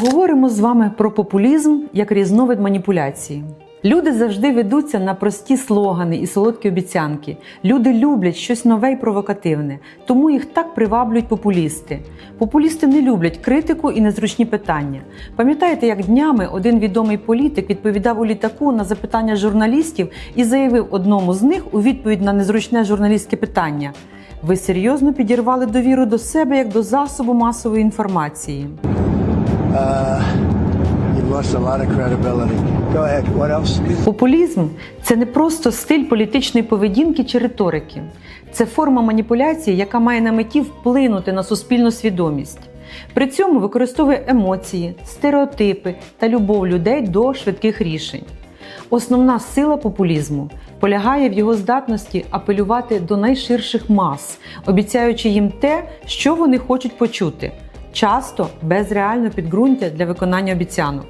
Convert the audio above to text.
Поговоримо з вами про популізм як різновид маніпуляції. Люди завжди ведуться на прості слогани і солодкі обіцянки. Люди люблять щось нове і провокативне, тому їх так приваблюють популісти. Популісти не люблять критику і незручні питання. Пам'ятаєте, як днями один відомий політик відповідав у літаку на запитання журналістів і заявив одному з них у відповідь на незручне журналістське питання: Ви серйозно підірвали довіру до себе як до засобу масової інформації. Популізм це не просто стиль політичної поведінки чи риторики, це форма маніпуляції, яка має на меті вплинути на суспільну свідомість. При цьому використовує емоції, стереотипи та любов людей до швидких рішень. Основна сила популізму полягає в його здатності апелювати до найширших мас, обіцяючи їм те, що вони хочуть почути, часто без реального підґрунтя для виконання обіцянок.